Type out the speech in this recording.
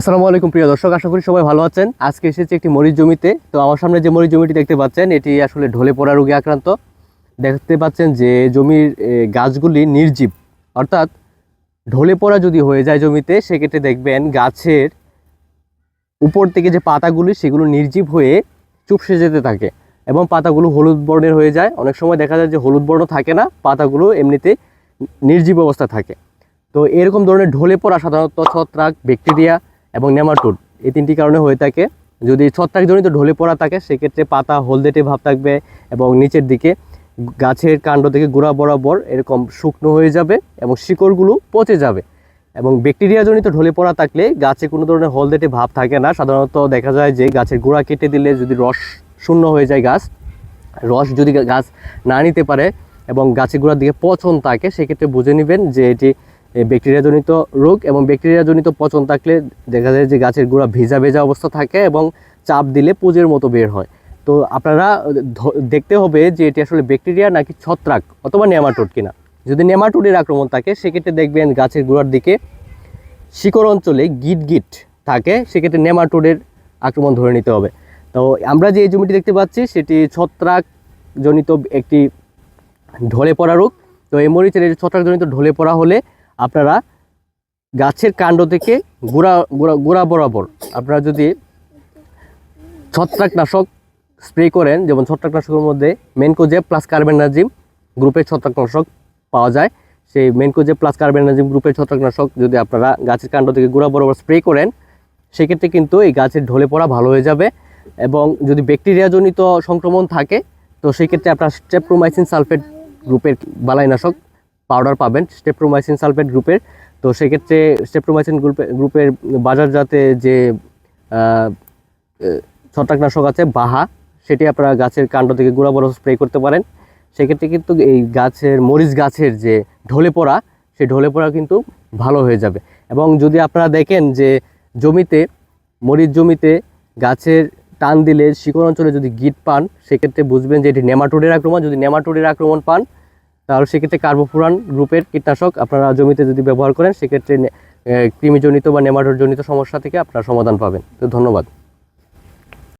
আসসালামু আলাইকুম প্রিয় দর্শক, আশা করি সবাই ভালো আছেন। আজকে এসেছি একটি মরিচ জমিতে। তো আমার সামনে যে মরিচ জমিটি দেখতে পাচ্ছেন, এটি আসলে ঢলে পড়া রোগে আক্রান্ত। দেখতে পাচ্ছেন যে জমির গাছগুলি নির্জীব। অর্থাৎ ঢলে পড়া যদি হয়ে যায় জমিতে, সেক্ষেত্রে দেখবেন গাছের উপর থেকে যে পাতাগুলি, সেগুলো নির্জীব হয়ে চুপসে যেতে থাকে এবং পাতাগুলো হলুদ বর্ণের হয়ে যায়। অনেক সময় দেখা যায় যে হলুদ বর্ণ থাকে না, পাতাগুলো এমনিতে নির্জীব অবস্থা থাকে। তো এরকম ধরনের ঢলে পড়া সাধারণত ছত্রাক, ব্যাকটেরিয়া এবং নেমাটোড। এই তিনটি কারণে হয়ে থাকে। যদি ছত্রাকজনিত ঢলে পড়া থাকে, সেক্ষেত্রে পাতা হলদেটে ভাব থাকবে এবং নিচের দিকে গাছের কাণ্ড থেকে গোড়া বরাবর এরকম শুকনো হয়ে যাবে এবং শিকড়গুলো পচে যাবে। এবং ব্যাকটেরিয়াজনিত ঢলে পড়া থাকলে গাছে কোনো ধরনের হলদেটে ভাব থাকে না। সাধারণত দেখা যায় যে গাছের গোড়া কেটে দিলে যদি রস শূন্য হয়ে যায় গাছ, রস যদি গাছ না নিতে পারে এবং গাছের গোড়ার দিকে পচন থাকে, সেক্ষেত্রে বুঝে নেবেন যে এটি এ, ব্যাকটেরিয়াজনিত রোগ এবং ব্যাকটেরিয়াজনিত পচন থাকলে দেখা যায় যে গাছের গোড়া ভেজা ভেজা অবস্থা থাকে এবং চাপ দিলে পুজের মতো বের হয়। তো আপনারা দেখতে হবে যে এটি আসলে ব্যাকটেরিয়া নাকি ছত্রাক অথবা নেমাটোড কিনা। যদি নেমাটোডের আক্রমণ থাকে সেক্ষেত্রে দেখবেন গাছের গোড়ার দিকে শিকড় অঞ্চলে গিট গিট থাকে সেক্ষেত্রে নেমাটোডের আক্রমণ ধরে নিতে হবে। তো আমরা যে এই জমিটি দেখতে পাচ্ছি সেটি ছত্রাক জনিত একটি ঢলে পড়া রোগ। তো এই মরিচের এই ছত্রাকজনিত ঢলে পড়া হলে আপনারা গাছের কাণ্ড থেকে গোড়া গোড়া গোড়া বরাবর আপনারা যদি ছত্রাকনাশক স্প্রে করেন, যেমন ছত্রাকনাশকের মধ্যে মেনকোজেব প্লাস কার্বেনাজিম গ্রুপের ছত্রাকনাশক পাওয়া যায়। সেই মেনকোজেব প্লাস কার্বেনাজিম গ্রুপের ছত্রাকনাশক যদি আপনারা গাছের কাণ্ড থেকে গোড়া বরাবর স্প্রে করেন, সেক্ষেত্রে কিন্তু এই গাছের ঢলে পড়া ভালো হয়ে যাবে এবং যদি ব্যাকটেরিয়াজনিত সংক্রমণ থাকে, তো সেক্ষেত্রে আপনার স্টেপ্রোমাইসিন সালফেট গ্রুপের বালাইনাশক পাউডার পাবেন স্টেপ্রোমাইসিন সালফেট গ্রুপের তো সেক্ষেত্রে স্টেপ্রোমাইসিন গ্রুপে গ্রুপের বাজারজাতে যে ছত্রাকনাশক আছে, বাহা, সেটি আপনারা গাছের কাণ্ড থেকে গোড়া বড় স্প্রে করতে পারেন। সেক্ষেত্রে কিন্তু এই গাছের, মরিচ গাছের যে ঢলে পড়া, সেই ঢলে পড়া কিন্তু ভালো হয়ে যাবে। এবং যদি আপনারা দেখেন যে জমিতে, মরিচ জমিতে গাছের টান দিলে শিকড় অঞ্চলে যদি গিট পান, সেক্ষেত্রে বুঝবেন যে এটি নেমাটোডের আক্রমণ। যদি নেমাটোডের আক্রমণ পান তাহলে সেক্ষেত্রে কার্বোফুরান গ্রুপের কীটনাশক আপনারা জমিতে যদি ব্যবহার করেন, সেক্ষেত্রে কৃমিজনিত বা নেমাটোডজনিত সমস্যা থেকে আপনারা সমাধান পাবেন। তো ধন্যবাদ।